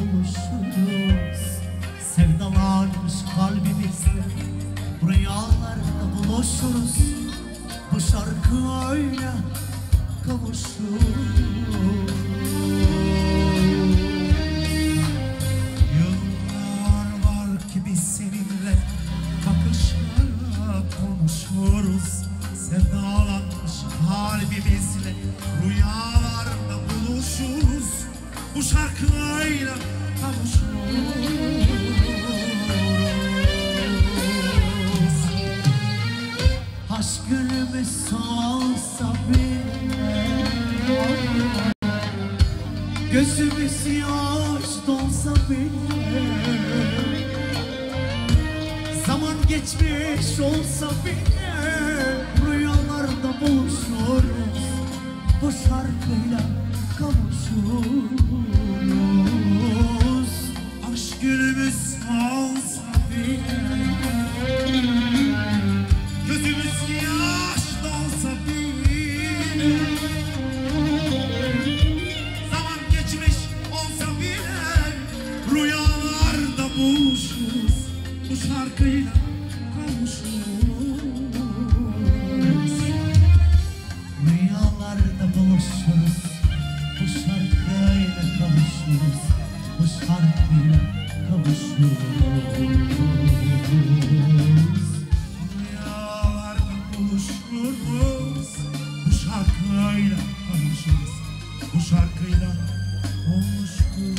buluşuruz. Sevdalarmış kalbimizde. Bu rüyalarda buluşuruz. Bu şarkı öyle kavuşuruz. Yıllar var ki biz seninle Bakışlarla konuşuruz. Sevdalanmış kalbimizle. Rüyalarda buluşuruz. Bu şarkılarıyla Gözümüz yaş dolsa bile Zaman geçmiş olsa bile Rüyalarda buluşuruz Bu şarkıyla kavuşuruz şarkıyla kavuşuruz Rüyalarda buluşuruz. Bu şarkıyla kavuşuruz Bu şarkıyla kavuşuruz otururuz Bu şarkıyla tanışırız. Bu şarkıyla olmuş bu